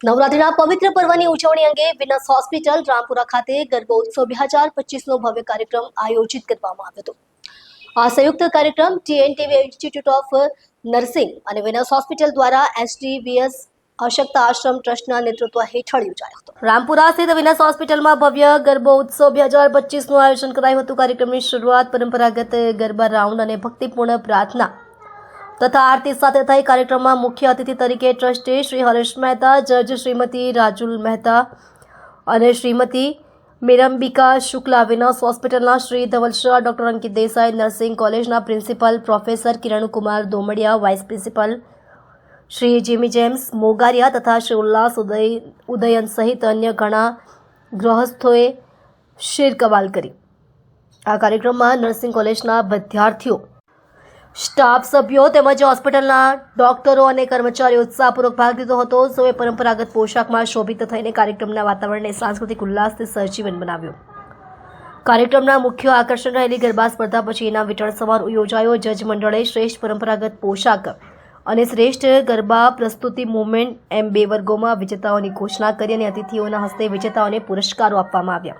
નવરાત્રીના પવિત્ર પર્વની ઉજવણી અંગે વિનસ હોસ્પિટલ, રામપુરા ખાતે ગરબોત્સવ બે હજાર પચીસનો ભવ્ય કાર્યક્રમ આયોજિત કરવામાં આવ્યો હતો. આ સંયુક્ત કાર્યક્રમ ટીએનટીવી ઇન્સ્ટિટ્યૂટ ઓફ નર્સિંગ અને વિનસ હોસ્પિટલ દ્વારા એસટીવીએસ અશક્ત આશ્રમ ટ્રસ્ટના નેતૃત્વ હેઠળ યોજાયો હતો. રામપુરા સ્થિત વિનસ હોસ્પિટલમાં ભવ્ય ગરબા ઉત્સવ બે હજાર પચીસનું આયોજન કરાયું હતું. કાર્યક્રમની શરૂઆત પરંપરાગત ગરબા રાઉન્ડ અને ભક્તિપૂર્ણ પ્રાર્થના તથા આરતી સાથે થઈ કાર્યક્રમમાં મુખ્ય અતિથિ તરીકે ટ્રસ્ટી શ્રી હરેશ મહેતા, જજ શ્રીમતી રાજુલ મહેતા અને શ્રીમતી મિરંબિકા શુક્લા વિનસ હોસ્પિટલના શ્રી ધવલ શાહ ડોક્ટર અંકિત દેસાઈ, નર્સિંગ કોલેજના principal professor Kirankumar Domadiya, vice principal Shri Jimmy James Mogaria તથા શ્રી ઉલ્લાસ ઉદય, ઉદયન સહિત અન્ય ઘણા ગૃહસ્થોએ શિરકવાલ કરી. આ કાર્યક્રમમાં નર્સિંગ કોલેજના વિદ્યાર્થીઓ સ્ટાફ સભ્યો તેમજ હોસ્પિટલના ડોક્ટરો અને કર્મચારીઓ ઉત્સાહપૂર્વક ભાગ લીધો હતો. સૌએ પરંપરાગત પોશાકમાં શોભિત થઈને કાર્યક્રમના વાતાવરણને સાંસ્કૃતિક ઉલ્લાસથી સહજીવન બનાવ્યો. કાર્યક્રમના મુખ્ય આકર્ષણ રહેલી ગરબા સ્પર્ધા પછી ઇનામ વિતરણ સમારોહ યોજાયો. જજ મંડળે શ્રેષ્ઠ પરંપરાગત પોશાક અને શ્રેષ્ઠ ગરબા પ્રસ્તુતિ મુવમેન્ટ એમ બે વર્ગોમાં વિજેતાઓની ઘોષણા કરી અને અતિથિઓના હસ્તે વિજેતાઓને પુરસ્કારો આપવામાં આવ્યા.